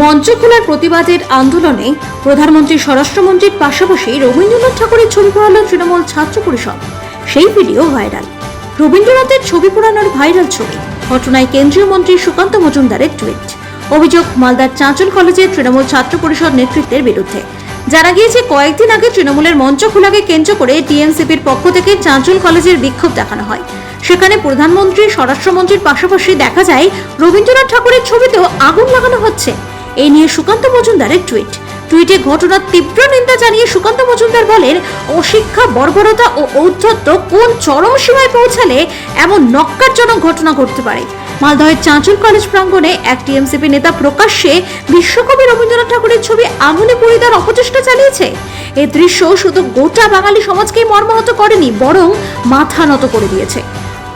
মঞ্চ খোলার প্রতিবাদের আন্দোলনে প্রধানমন্ত্রী, স্বরাষ্ট্রমন্ত্রীর পাশাপাশি রবীন্দ্রনাথ ঠাকুরের ছবি পড়ালো তৃণমূল ছাত্র পরিষদ। সেই ভিডিও ভাইরাল। রবীন্দ্রনাথের ছবি পোড়ানোর ভাইরাল ছবি। ঘটনায় কেন্দ্রীয় মন্ত্রী সুকান্ত মজুমদারের টুইট। অভিযোগ, মালদার চাঁচল কলেজের তৃণমূল ছাত্র পরিষদ নেতৃত্বের বিরুদ্ধে। জানা গিয়েছে, কয়েকদিন আগে তৃণমূলের মঞ্চ খোলাকে কেন্দ্র করে টিএমসিপির পক্ষ থেকে চাঁচল কলেজের বিক্ষোভ দেখানো হয়। সেখানে প্রধানমন্ত্রী, স্বরাষ্ট্রমন্ত্রীর পাশাপাশি দেখা যায়, রবীন্দ্রনাথ ঠাকুরের ছবিতেও আগুন লাগানো হচ্ছে। এই নিয়ে সুকান্ত মজুমদারের টুইট। টুইটে ঘটনার তীব্র নিন্দা জানিয়ে সুকান্ত মজুমদার বলেন, অশিক্ষা, বর্বরতা ও ঔদ্ধত্য কোন চরম সীমায় পৌঁছালে এমন নক্কারজনক ঘটনা ঘটতে পারে? মালদহের চাঁচল কলেজ প্রাঙ্গণে এক টিএমসিপি নেতা প্রকাশ্যে বিশ্বকবি রবীন্দ্রনাথ ঠাকুরের ছবি আগুনে পুড়ে দেওয়ার অপচেষ্টা চালিয়েছে। এই দৃশ্য শুধু গোটা বাঙালি সমাজকেই মর্মাহত করেনি, বরং মাথা নত করে দিয়েছে।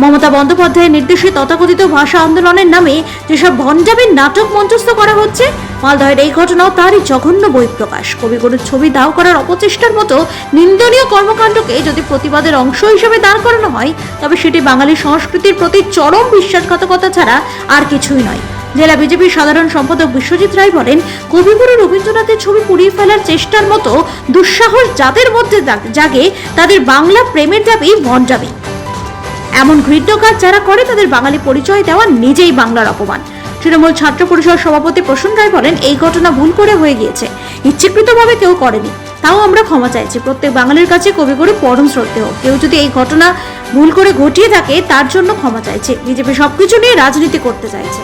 মমতা বন্দ্যোপাধ্যায়ের নির্দেশে তথাকথিত ভাষা আন্দোলনের নামে যেসব ভণ্ডামের নাটক মঞ্চস্থ করা হচ্ছে, মালদহের এই ঘটনাও তারই জঘন্য বহিঃপ্রকাশ। কবিগুরুর ছবি দাও করার অপচেষ্টার মতো নিন্দনীয় কর্মকাণ্ডকে যদি প্রতিবাদের অংশ হিসেবে দাঁড় করানো হয়, তবে সেটি বাঙালি সংস্কৃতির প্রতি চরম বিশ্বাসঘাতকতা ছাড়া আর কিছুই নয়। জেলা বিজেপির সাধারণ সম্পাদক বিশ্বজিৎ রায় বলেন, কবিগুরু রবীন্দ্রনাথের ছবি পুড়িয়ে ফেলার চেষ্টার মতো দুঃসাহস যাদের মধ্যে জাগে, তাদের বাংলা প্রেমের দাবি ভণ্ডামি এমন ঘৃণ্য কাজ যারা করে, তাদের বাঙালি পরিচয় দেওয়া নিজেই বাংলার অপমান। তৃণমূল ছাত্র পরিষদ সভাপতি প্রসূন রায় বলেন, এই ঘটনা ভুল করে হয়ে গিয়েছে। ইচ্ছাকৃতভাবে কেউ করেনি। তাও আমরা ক্ষমা চাইছি। প্রত্যেক বাঙালির কাছে কবিগুরু পরম শ্রদ্ধেয়। কেউ যদি এই ঘটনা ভুল করে ঘটিয়ে থাকে, তার জন্য ক্ষমা চাইছে। বিজেপি সবকিছু নিয়ে রাজনীতি করতে চাইছে।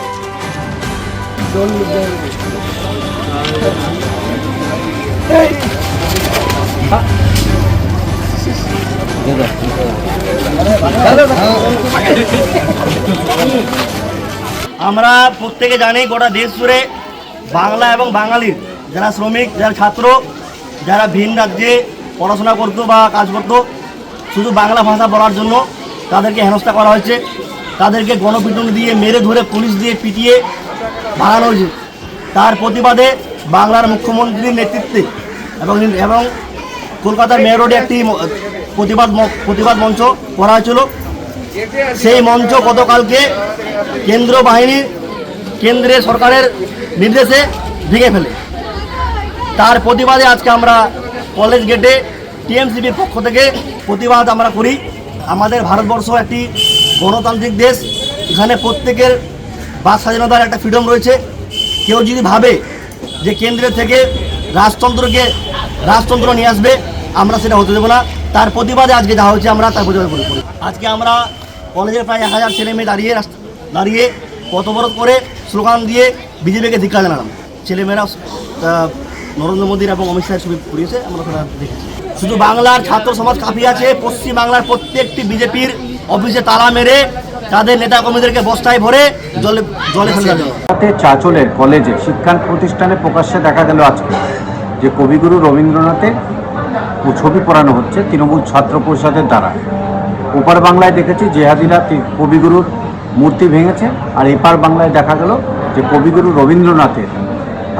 আমরা প্রত্যেকে জানি গোটা দেশ জুড়ে বাংলা এবং বাঙালির যারা শ্রমিক, যারা ছাত্র, যারা ভিন রাজ্যে পড়াশোনা করতো বা কাজ করতো, শুধু বাংলা ভাষা বলার জন্য তাদেরকে হেনস্থা করা হয়েছে। তাদেরকে গণপিটুনি দিয়ে মেরে ধরে পুলিশ দিয়ে পিটিয়ে ভাঙানো হয়েছে। তার প্রতিবাদে বাংলার মুখ্যমন্ত্রীর নেতৃত্বে এবং এবং কলকাতার মেয়র রোডে একটি প্রতিবাদ প্রতিবাদ মঞ্চ করা হয়েছিল। সেই মঞ্চ গতকালকে কেন্দ্র বাহিনী কেন্দ্রের সরকারের নির্দেশে ভেঙে ফেলে। তার প্রতিবাদে আজকে আমরা কলেজ গেটে টিএমসিপির পক্ষ থেকে প্রতিবাদ আমরা করি। আমাদের ভারতবর্ষ একটি গণতান্ত্রিক দেশ। এখানে প্রত্যেকের বাক স্বাধীনতার একটা ফ্রিডম রয়েছে। কেউ যদি ভাবে যে কেন্দ্রের থেকে রাজতন্ত্রকে রাজতন্ত্র নিয়ে আসবে, আমরা সেটা হতে দেবো না। তার প্রতিবাদে আজকে যা হচ্ছে আমরা তার প্রতিবাদ করি আজকে আমরা কলেজের প্রায় এক হাজার ছেলে মেয়ে দাঁড়িয়ে দাঁড়িয়ে পথবরোধ করে স্লোগান দিয়ে বিজেপিকে ধিক্কার জানালাম। ছেলেমেয়েরা নরেন্দ্র মোদীর এবং অমিত শাহের ছবি পড়িয়েছে আমরা সেটা দেখেছি। শুধু বাংলার ছাত্র সমাজ কাঁপিয়ে আছে পশ্চিম বাংলার প্রত্যেকটি বিজেপির অফিসে তালা মেরে তাদের নেতা কর্মীদেরকে বস্তায় ভরে জলে জলে ফেলে চাচলের কলেজে শিক্ষা প্রতিষ্ঠানে প্রকাশ্যে দেখা গেল আজকে যে কবিগুরু রবীন্দ্রনাথের ছবি পড়ানো হচ্ছে তৃণমূল ছাত্র পরিষদের দ্বারা। ওপার বাংলায় দেখেছি জেহাদিরা কবিগুরুর মূর্তি ভেঙেছে, আর এপার বাংলায় দেখা গেল যে কবিগুরু রবীন্দ্রনাথের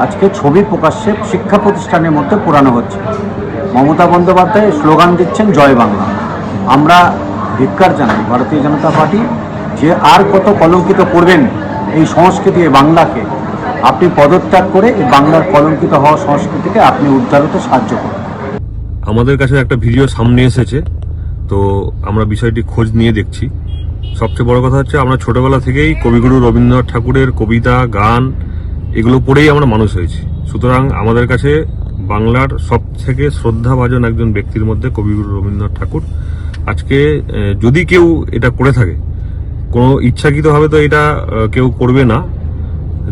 আজকে ছবি প্রকাশ্যে শিক্ষা প্রতিষ্ঠানের মধ্যে পোড়ানো হচ্ছে। মমতা বন্দ্যোপাধ্যায় স্লোগান দিচ্ছেন, জয় বাংলা। আমরা ধিক্কার জানাই ভারতীয় জনতা পার্টি যে আর কত কলঙ্কিত করবেন এই সংস্কৃতি, এই বাংলাকে, আপনি পদত্যাগ করে এই বাংলার কলঙ্কিত হওয়া সংস্কৃতিকে আপনি উদ্ধার হতে সাহায্য করুন। আমাদের কাছে একটা ভিডিও সামনে এসেছে, তো আমরা বিষয়টি খোঁজ নিয়ে দেখছি। সবচেয়ে বড় কথা হচ্ছে, আমরা ছোটবেলা থেকেই কবিগুরু রবীন্দ্রনাথ ঠাকুরের কবিতা, গান, এগুলো পড়েই আমরা মানুষ হয়েছি। সুতরাং আমাদের কাছে বাংলার সব থেকে শ্রদ্ধাভাজন একজন ব্যক্তির মধ্যে কবিগুরু রবীন্দ্রনাথ ঠাকুর। আজকে যদি কেউ এটা করে থাকে, কোনো ইচ্ছাকৃতভাবে তো এটা কেউ করবে না।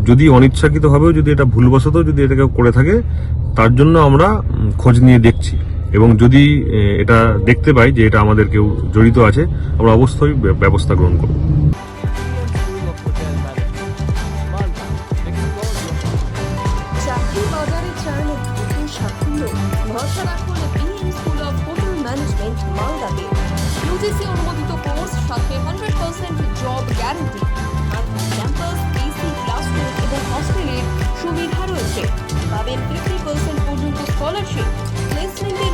যদি অনিচ্ছাকৃতভাবেও যদি এটা ভুলবশত যদি এটা কেউ করে থাকে, তার জন্য আমরা খোঁজ নিয়ে দেখছি। এবং যদি এটা দেখতে পাই যে এটা আমাদের কেউ জড়িত আছে, আমরা অবশ্যই ব্যবস্থা গ্রহণ করব। সুবিধা রয়েছে। পাবেন ফিফটি পার্সেন্ট পর্যন্ত স্কলারশিপ প্লেসমেন্টের